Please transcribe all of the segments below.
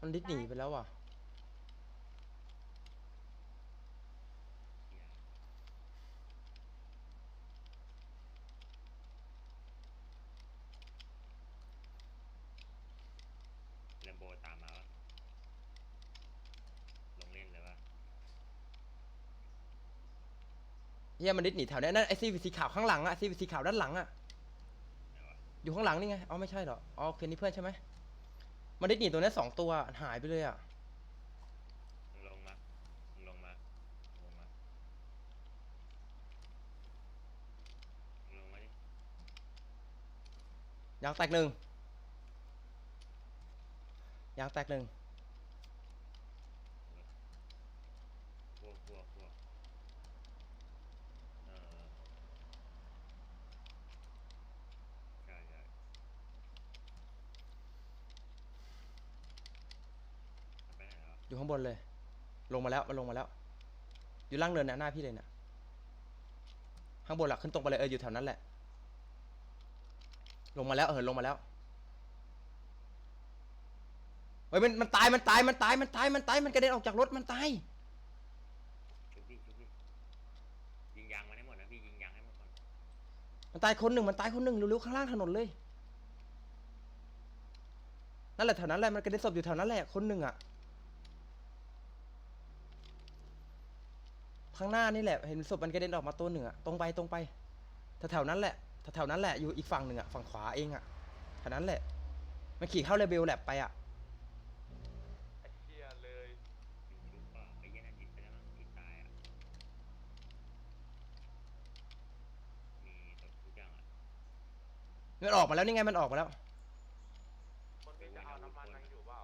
มันดิสหนีไปแล้วว่ะเหี้ยแลมโบตามมาวะลงเล่นเลยวะเฮียมันดิสหนีแถวเนี้ยนั่นไอซีสีขาวข้างหลังอะซีสีขาวด้านหลังอะ ไหนวะอยู่ข้างหลังนี่ไง อ๋อไม่ใช่เหรอ อ๋อโอเคนี่เพื่อนใช่ไหม มันดิสหนีตัวเนี้ยสองตัวหายไปเลยอะมึงลงมามึงลงมาลงมามึงลงมาดิยางแตกหนึ่งยางแตกหนึ่ง พวกพวกพวกเออใช่ใช่มันไปไหนแล้ว อยู่ข้างบนเลย ลงมาแล้วมันลงมาแล้ว อยู่ล่างเนินนะหน้าพี่เลยนะข้างบนหลักขึ้นตรงไปเลยเอออยู่แถวนั้นแหละ ลงมาแล้วเออลงมาแล้วเฮ้ยมันมันตายมันตายมันตายมันตายมันตายมันกระเด็นออกจากรถมันตายชุบพี่ชุบพี่ยิงยางมันให้หมดนะพี่ยิงยางให้หมดก่อนมันตายคนหนึ่งมันตายคนหนึ่งเร็วๆข้างล่างถนนเลยนั่นแหละแถวนั้นแหละมันกระเด็นศพอยู่แถวนั้นแหละคนหนึ่งอะ ข้างหน้านี่แหละ เห็นศพมันกระเด็นออกมาตัวหนึ่งอะตรงไปตรงไปแถวๆนั้นแหละแถวๆนั้นแหละอยู่อีกฝั่งหนึ่งอะฝั่งขวาเองอะแถวนั้นแหละ มันขี่เข้าเลเบลแลบไปอะไอ้เหี้ยเลยยิงชุบก็ไอ้เหี้ย็นอาทิตย์ไปแล้วมั้งที่ตายอะ มีตบทุกอย่างอะมันออกมาแล้วนี่ไงมันออกมาแล้ว คนที่จะเอาน้ำมันยังอยู่เปล่า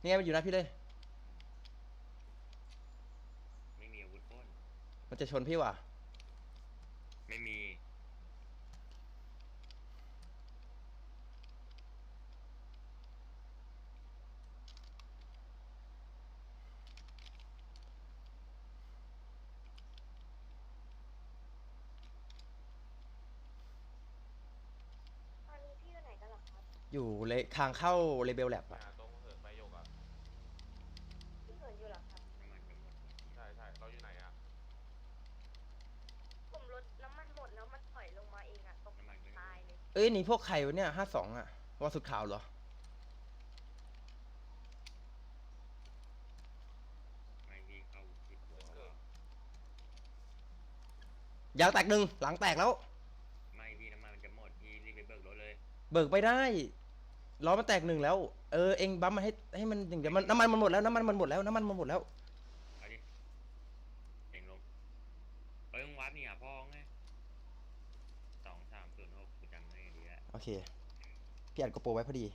นี่ไงมันอยู่หน้าพี่เลย ไม่มีอาวุธพ่น มันจะชนพี่ว่ะ ไม่มี ตอนนี้พี่อยู่ไหนกันเหรอครับ อยู่เลทางเข้าเลเบลแลบอ่าอะ ตรงเหินไปหยกอะ พี่เหินอยู่เหรอครับ น้ำมันจะหมด ใช่ใช่เราอยู่ไหนอะ ผมรถน้ำมันหมดแล้วมันถ อยลงมาเองอะตกน้ำมันก็ตายเลยเอ้ยนี่พวกใครวะเนี่ยห้าสองอะว่าสุดข่าวเหรอ ไม่พี่เข้าผิดหัวเกิดยางแตกหนึ่งหลังแตกแล้ว ไม่พี่น้ำมันมันจะหมดพี่รีบไปเบิกรถเลยเบิกไปได้ล้อมันแตกหนึ่งแล้ว เออเองบัมมาให้ให้มันอย่างเดียวมันน้ำมันมันหมดแล้วน้ำมันมันหมดแล้วน้ำมันมันหมดแล้ว เอาดิเองลงเอ้ยมึงวัดนี่อะพ่อไงสองสามศูนย์หกกูจำได้ดีแล้ว โอ เค พี่อัดกระโปรงไว้พอดี